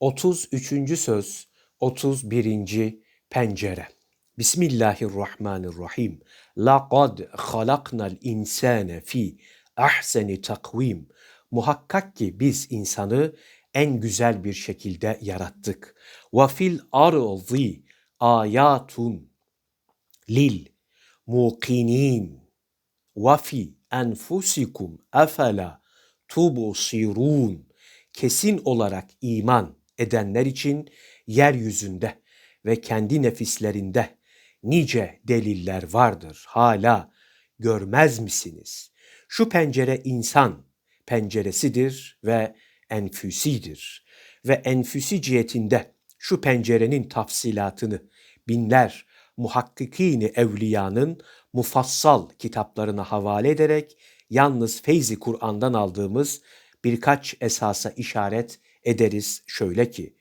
33. söz 31. pencere. Bismillahirrahmanirrahim. Laqad halaknal insane fi ahseni takvim. Muhakkak ki biz insanı en güzel bir şekilde yarattık. Ve fil arzi ayatun lil muqinin ve fi enfusikum efela tubsirun. Kesin olarak iman edenler için yeryüzünde ve kendi nefislerinde nice deliller vardır. Hala görmez misiniz? Şu pencere insan penceresidir ve enfüsidir. Ve enfüsi cihetinde şu pencerenin tafsilatını binler muhakkikini evliyanın mufassal kitaplarına havale ederek yalnız feyzi Kur'an'dan aldığımız birkaç esasa işaret ederiz şöyle ki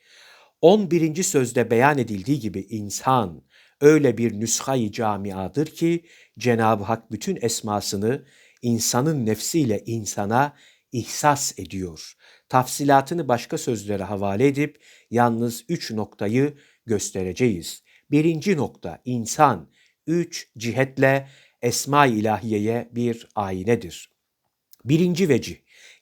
11. sözde beyan edildiği gibi insan öyle bir nüshayı camiadır ki Cenab-ı Hak bütün esmasını insanın nefsiyle insana ihsas ediyor. Tafsilatını başka sözlere havale edip yalnız üç noktayı göstereceğiz. Birinci nokta insan üç cihetle esma-i ilahiyeye bir aynedir. Birinci vecih,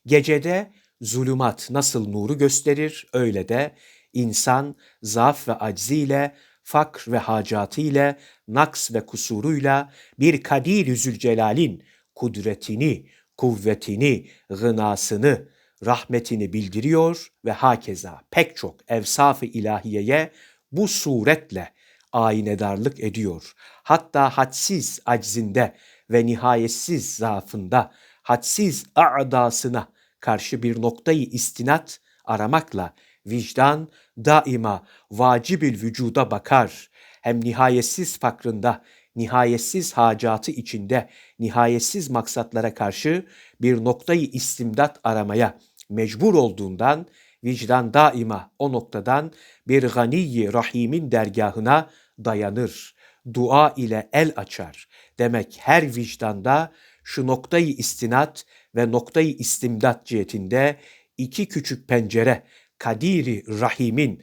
gecede zulümat nasıl nuru gösterir öyle de insan zaaf ve acziyle, fakr ve hacatıyla, naks ve kusuruyla bir Kadir Zülcelal'in kudretini, kuvvetini, gınasını, rahmetini bildiriyor ve hakeza pek çok evsaf-ı ilahiyeye bu suretle aynedarlık ediyor. Hatta hadsiz aczinde ve nihayetsiz zaafında, hadsiz a'dasına karşı bir noktayı istinat aramakla vicdan daima vacibül vücuda bakar. Hem nihayetsiz fakrında, nihayetsiz hacatı içinde, nihayetsiz maksatlara karşı bir noktayı istimdat aramaya mecbur olduğundan vicdan daima o noktadan bir ganiyi rahimin dergahına dayanır. Dua ile el açar. Demek her vicdanda şu noktayı istinat ve noktayı istimdat cihetinde iki küçük pencere Kadiri Rahim'in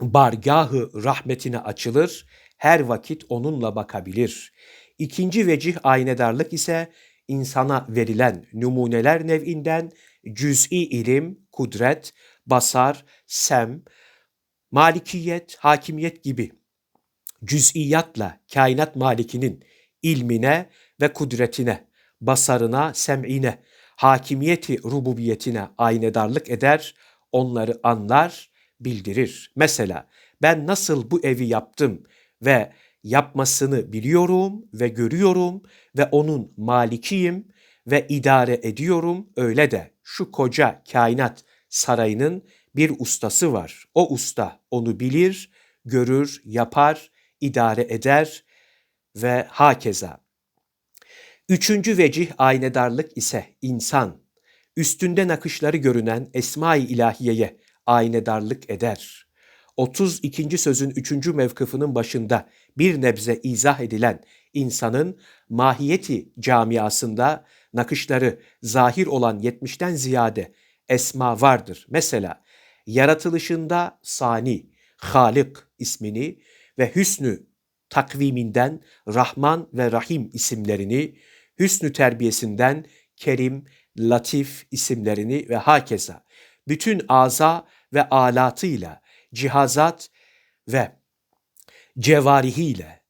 bargahı rahmetine açılır, her vakit onunla bakabilir. İkinci vecih aynedarlık ise insana verilen numuneler nev'inden cüz'i ilim, kudret, basar, sem, malikiyet, hakimiyet gibi cüz'iyatla kainat malikinin ilmine ve kudretine, basarına, sem'ine, hakimiyeti rububiyetine aynedarlık eder, onları anlar, bildirir. Mesela ben nasıl bu evi yaptım ve yapmasını biliyorum ve görüyorum ve onun malikiyim ve idare ediyorum. Öyle de şu koca kainat sarayının bir ustası var. O usta onu bilir, görür, yapar, idare eder ve hakeza. Üçüncü vecih aynedarlık ise insan, üstünde nakışları görünen Esma-i İlahiye'ye aynedarlık eder. 32. sözün 3. mevkıfının başında bir nebze izah edilen insanın mahiyeti camiasında nakışları zahir olan 70'ten ziyade esma vardır. Mesela yaratılışında Sani, Halik ismini ve Hüsnü takviminden Rahman ve Rahim isimlerini, Hüsnü terbiyesinden Kerim, Latif isimlerini ve hakeza bütün aza ve alatıyla, cihazat ve cevarihiyle,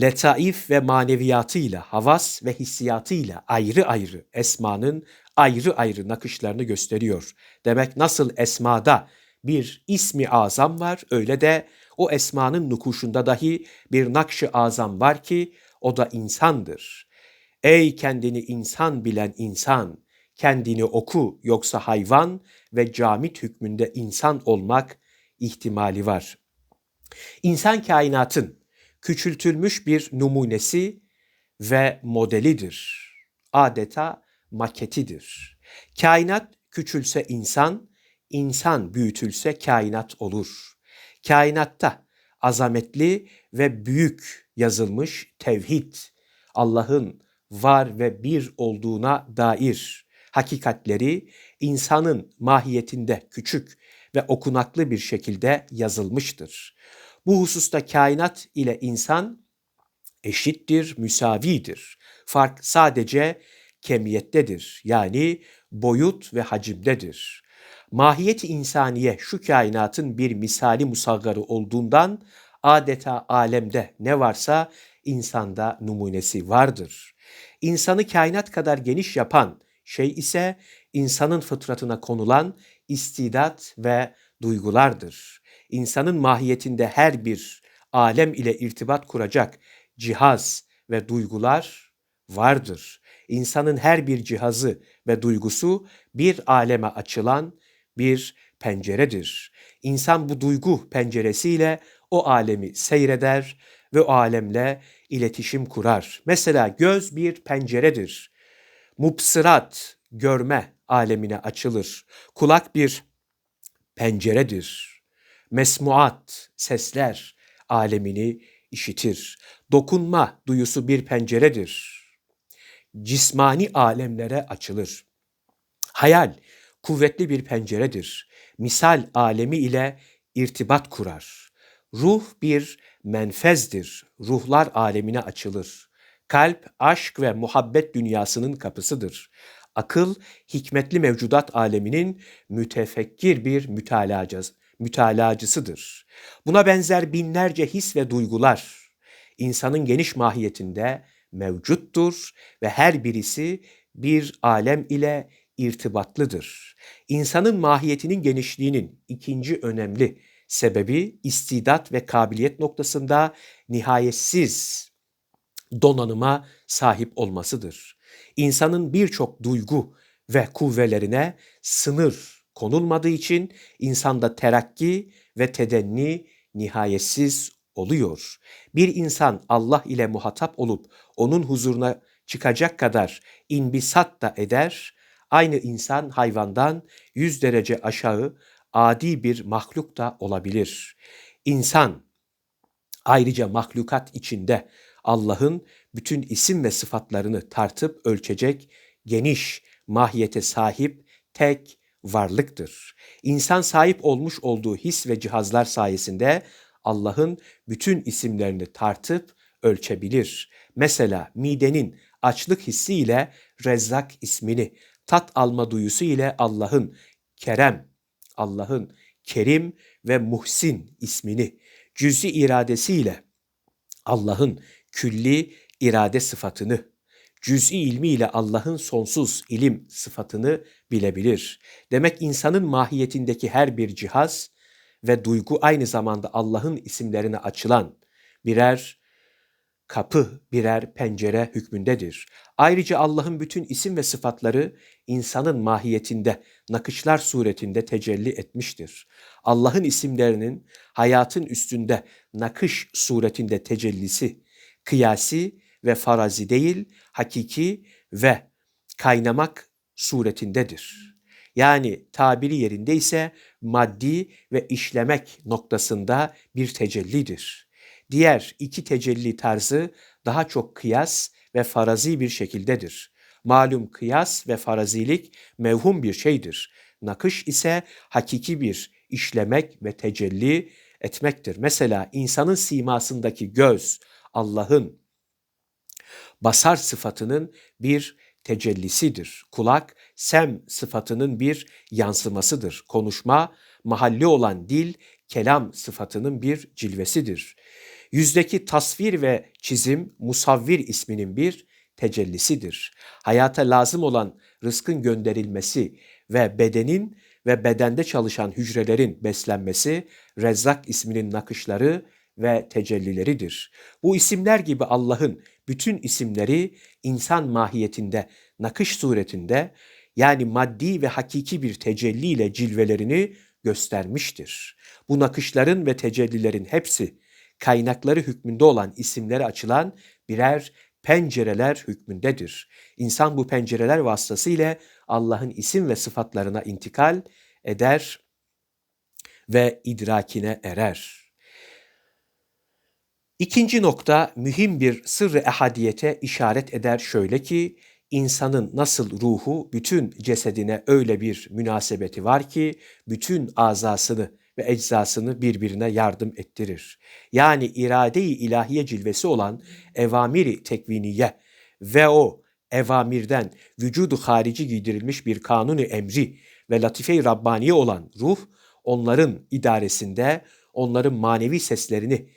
letaif ve maneviyatıyla, havas ve hissiyatıyla ayrı ayrı esmanın ayrı ayrı nakışlarını gösteriyor. Demek nasıl esmada bir ismi azam var, öyle de o esmanın nukuşunda dahi bir nakşı azam var ki o da insandır. Ey kendini insan bilen insan, kendini oku yoksa hayvan ve camit hükmünde insan olmak ihtimali var. İnsan kainatın küçültülmüş bir numunesi ve modelidir. Adeta maketidir. Kainat küçülse insan, insan büyütülse kainat olur. Kainatta azametli ve büyük yazılmış tevhid, Allah'ın var ve bir olduğuna dair hakikatleri insanın mahiyetinde küçük ve okunaklı bir şekilde yazılmıştır. Bu hususta kainat ile insan eşittir, müsavidir. Fark sadece kemiyettedir. Yani boyut ve hacimdedir. Mahiyet insaniye şu kainatın bir misali musaggarı olduğundan adeta alemde ne varsa insanda numunesi vardır. İnsanı kainat kadar geniş yapan şey ise insanın fıtratına konulan istidat ve duygulardır. İnsanın mahiyetinde her bir alem ile irtibat kuracak cihaz ve duygular vardır. İnsanın her bir cihazı ve duygusu bir aleme açılan bir penceredir. İnsan bu duygu penceresiyle o alemi seyreder ve alemle iletişim kurar. Mesela göz bir penceredir. Mupsırat, görme alemine açılır. Kulak bir penceredir. Mesmuat, sesler alemini işitir. Dokunma duyusu bir penceredir. Cismani alemlere açılır. Hayal kuvvetli bir penceredir. Misal alemi ile irtibat kurar. Ruh bir menfezdir. Ruhlar alemine açılır. Kalp, aşk ve muhabbet dünyasının kapısıdır. Akıl, hikmetli mevcudat aleminin mütefekkir bir mütalacası, mütalacısıdır. Buna benzer binlerce his ve duygular insanın geniş mahiyetinde mevcuttur ve her birisi bir alem ile irtibatlıdır. İnsanın mahiyetinin genişliğinin ikinci önemli sebebi istidat ve kabiliyet noktasında nihayetsiz donanıma sahip olmasıdır. İnsanın birçok duygu ve kuvvelerine sınır konulmadığı için insanda terakki ve tedenni nihayetsiz oluyor. Bir insan Allah ile muhatap olup onun huzuruna çıkacak kadar inbisat da eder, aynı insan hayvandan yüz derece aşağı adi bir mahluk da olabilir. İnsan ayrıca mahlukat içinde Allah'ın bütün isim ve sıfatlarını tartıp ölçecek geniş mahiyete sahip tek varlıktır. İnsan sahip olmuş olduğu his ve cihazlar sayesinde Allah'ın bütün isimlerini tartıp ölçebilir. Mesela midenin açlık hissi ile Rezzak ismini, tat alma duyusu ile Allah'ın Kerem, Allah'ın Kerim ve Muhsin ismini, cüzi iradesiyle Allah'ın külli irade sıfatını, cüz'i ilmiyle Allah'ın sonsuz ilim sıfatını bilebilir. Demek insanın mahiyetindeki her bir cihaz ve duygu aynı zamanda Allah'ın isimlerine açılan birer kapı, birer pencere hükmündedir. Ayrıca Allah'ın bütün isim ve sıfatları insanın mahiyetinde, nakışlar suretinde tecelli etmiştir. Allah'ın isimlerinin hayatın üstünde nakış suretinde tecellisi, kıyasi ve farazi değil, hakiki ve kaynamak suretindedir. Yani tabiri yerinde ise maddi ve işlemek noktasında bir tecellidir. Diğer iki tecelli tarzı daha çok kıyas ve farazi bir şekildedir. Malum kıyas ve farazilik mevhum bir şeydir. Nakış ise hakiki bir işlemek ve tecelli etmektir. Mesela insanın simasındaki göz Allah'ın basar sıfatının bir tecellisidir. Kulak sem sıfatının bir yansımasıdır. Konuşma mahalli olan dil kelam sıfatının bir cilvesidir. Yüzdeki tasvir ve çizim musavvir isminin bir tecellisidir. Hayata lazım olan rızkın gönderilmesi ve bedenin ve bedende çalışan hücrelerin beslenmesi Rezzak isminin nakışları ve tecellileridir. Bu isimler gibi Allah'ın bütün isimleri insan mahiyetinde, nakış suretinde yani maddi ve hakiki bir tecelliyle cilvelerini göstermiştir. Bu nakışların ve tecellilerin hepsi kaynakları hükmünde olan isimlere açılan birer pencereler hükmündedir. İnsan bu pencereler vasıtasıyla Allah'ın isim ve sıfatlarına intikal eder ve idrakine erer. İkinci nokta mühim bir sırrı ehadiyete işaret eder şöyle ki insanın nasıl ruhu bütün cesedine öyle bir münasebeti var ki bütün azasını ve eczasını birbirine yardım ettirir. Yani irade-i ilahiye cilvesi olan evamiri tekviniye ve o evamirden vücudu harici giydirilmiş bir kanunu emri ve latife-i Rabbaniye olan ruh onların idaresinde, onların manevi seslerini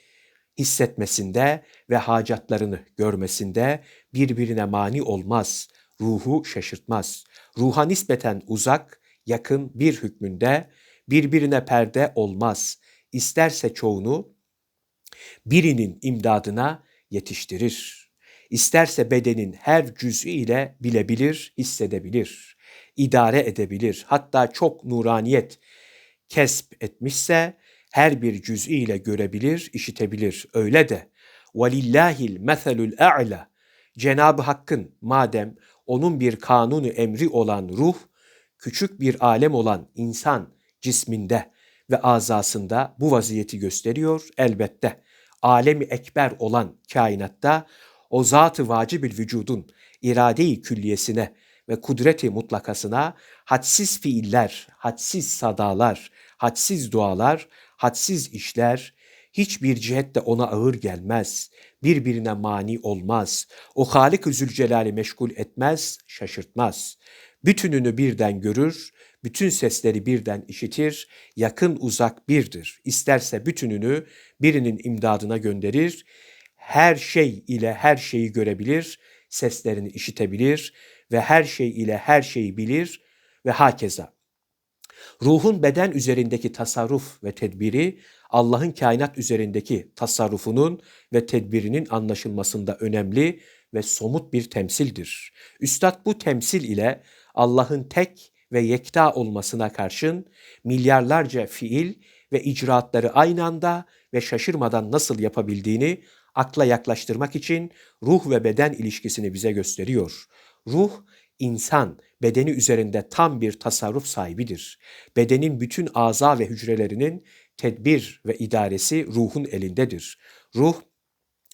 hissetmesinde ve hacatlarını görmesinde birbirine mani olmaz, ruhu şaşırtmaz. Ruha nispeten uzak, yakın bir hükmünde birbirine perde olmaz. İsterse çoğunu birinin imdadına yetiştirir. İsterse bedenin her cüz'ü ile bilebilir, hissedebilir, idare edebilir. Hatta çok nuraniyet kesp etmişse her bir cüz'ü ile görebilir, işitebilir. Öyle de velillahil meselul a'la Cenab-ı Hakk'ın madem onun bir kanunu emri olan ruh, küçük bir alem olan insan cisminde ve azasında bu vaziyeti gösteriyor elbette. Alemi ekber olan kainatta o zat-ı vacibül vücudun irade-i külliyesine ve kudreti mutlakasına hadsiz fiiller, hadsiz sadalar, hadsiz dualar, hadsiz işler hiçbir cihette ona ağır gelmez, birbirine mani olmaz. O Halik-ı Zülcelal'i meşgul etmez, şaşırtmaz. Bütününü birden görür, bütün sesleri birden işitir, yakın uzak birdir. İsterse bütününü birinin imdadına gönderir, her şey ile her şeyi görebilir, seslerini işitebilir ve her şey ile her şeyi bilir ve hakeza. Ruhun beden üzerindeki tasarruf ve tedbiri Allah'ın kainat üzerindeki tasarrufunun ve tedbirinin anlaşılmasında önemli ve somut bir temsildir. Üstad bu temsil ile Allah'ın tek ve yekta olmasına karşın milyarlarca fiil ve icraatları aynı anda ve şaşırmadan nasıl yapabildiğini akla yaklaştırmak için ruh ve beden ilişkisini bize gösteriyor. Ruh insan bedeni üzerinde tam bir tasarruf sahibidir. Bedenin bütün aza ve hücrelerinin tedbir ve idaresi ruhun elindedir. Ruh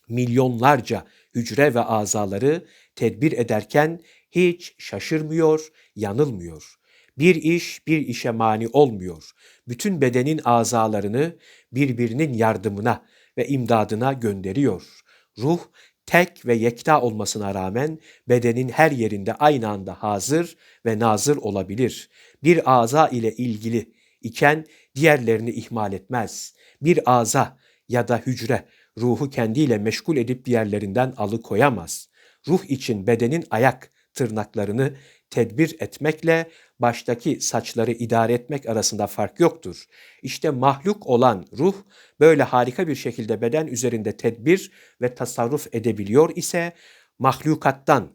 milyonlarca hücre ve azaları tedbir ederken hiç şaşırmıyor, yanılmıyor. Bir iş bir işe mani olmuyor. Bütün bedenin azalarını birbirinin yardımına ve imdadına gönderiyor. Ruh tek ve yekta olmasına rağmen bedenin her yerinde aynı anda hazır ve nazır olabilir. Bir aza ile ilgili iken diğerlerini ihmal etmez. Bir aza ya da hücre ruhu kendiyle meşgul edip diğerlerinden alıkoyamaz. Ruh için bedenin ayak tırnaklarını tedbir etmekle baştaki saçları idare etmek arasında fark yoktur. İşte mahluk olan ruh böyle harika bir şekilde beden üzerinde tedbir ve tasarruf edebiliyor ise mahlukattan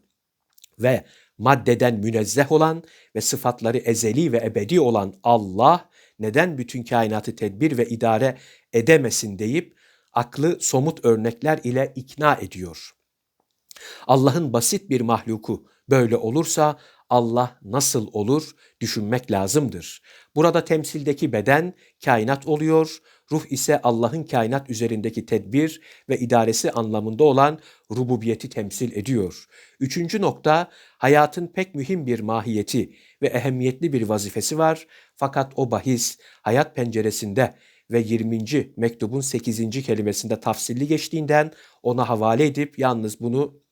ve maddeden münezzeh olan ve sıfatları ezeli ve ebedi olan Allah neden bütün kainatı tedbir ve idare edemesin deyip aklı somut örnekler ile ikna ediyor. Allah'ın basit bir mahluku böyle olursa Allah nasıl olur düşünmek lazımdır. Burada temsildeki beden kainat oluyor, ruh ise Allah'ın kainat üzerindeki tedbir ve idaresi anlamında olan rububiyeti temsil ediyor. Üçüncü nokta, hayatın pek mühim bir mahiyeti ve ehemmiyetli bir vazifesi var. Fakat o bahis hayat penceresinde ve 20. mektubun 8. kelimesinde tafsilli geçtiğinden ona havale edip yalnız bunu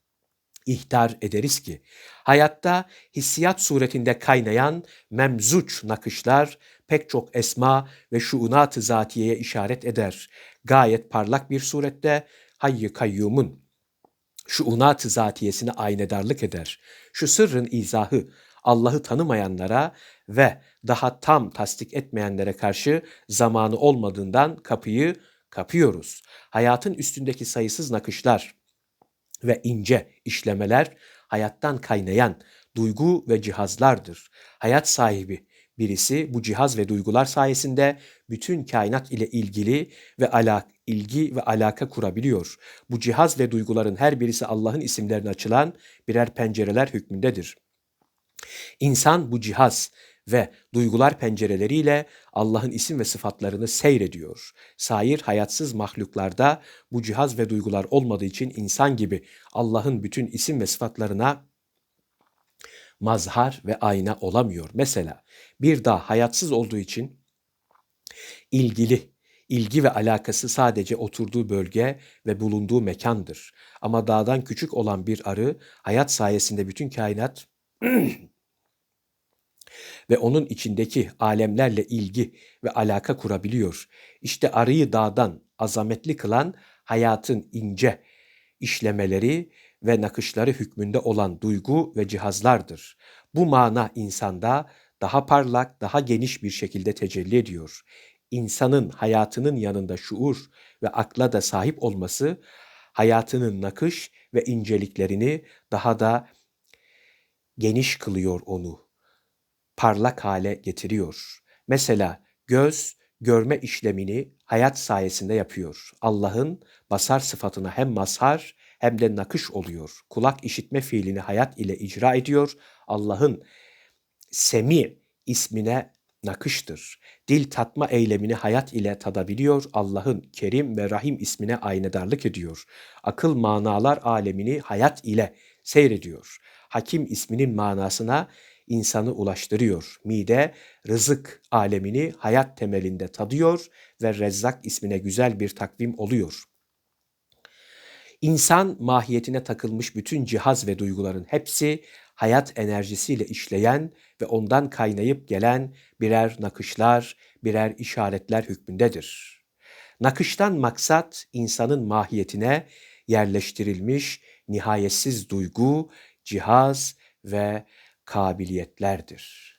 ihtar ederiz ki hayatta hissiyat suretinde kaynayan memzuç nakışlar pek çok esma ve şuunat-ı zatiyeye işaret eder. Gayet parlak bir surette hayy kayyumun şuunat-ı zatiyesine aynedarlık eder. Şu sırrın izahı Allah'ı tanımayanlara ve daha tam tasdik etmeyenlere karşı zamanı olmadığından kapıyı kapıyoruz. Hayatın üstündeki sayısız nakışlar, ve ince işlemeler hayattan kaynayan duygu ve cihazlardır. Hayat sahibi birisi bu cihaz ve duygular sayesinde bütün kainat ile ilgili ve alak ilgi ve alaka kurabiliyor. Bu cihaz ve duyguların her birisi Allah'ın isimlerine açılan birer pencereler hükmündedir. İnsan bu cihaz ve duygular pencereleriyle Allah'ın isim ve sıfatlarını seyrediyor. Sair hayatsız mahluklarda bu cihaz ve duygular olmadığı için insan gibi Allah'ın bütün isim ve sıfatlarına mazhar ve ayna olamıyor. Mesela bir dağ hayatsız olduğu için ilgili, ilgi ve alakası sadece oturduğu bölge ve bulunduğu mekandır. Ama dağdan küçük olan bir arı hayat sayesinde bütün kainat ve onun içindeki alemlerle ilgi ve alaka kurabiliyor. İşte arıyı dağdan azametli kılan hayatın ince işlemeleri ve nakışları hükmünde olan duygu ve cihazlardır. Bu mana insanda daha parlak, daha geniş bir şekilde tecelli ediyor. İnsanın hayatının yanında şuur ve akla da sahip olması hayatının nakış ve inceliklerini daha da geniş kılıyor onu. Parlak hale getiriyor. Mesela göz görme işlemini hayat sayesinde yapıyor. Allah'ın basar sıfatına hem mazhar hem de nakış oluyor. Kulak işitme fiilini hayat ile icra ediyor. Allah'ın semi ismine nakıştır. Dil tatma eylemini hayat ile tadabiliyor. Allah'ın Kerim ve Rahim ismine aynedarlık ediyor. Akıl manalar alemini hayat ile seyrediyor. Hakim isminin manasına insanı ulaştırıyor. Mide rızık alemini hayat temelinde tadıyor ve Rezzak ismine güzel bir takvim oluyor. İnsan mahiyetine takılmış bütün cihaz ve duyguların hepsi hayat enerjisiyle işleyen ve ondan kaynayıp gelen birer nakışlar, birer işaretler hükmündedir. Nakıştan maksat insanın mahiyetine yerleştirilmiş nihayetsiz duygu, cihaz ve kabiliyetlerdir.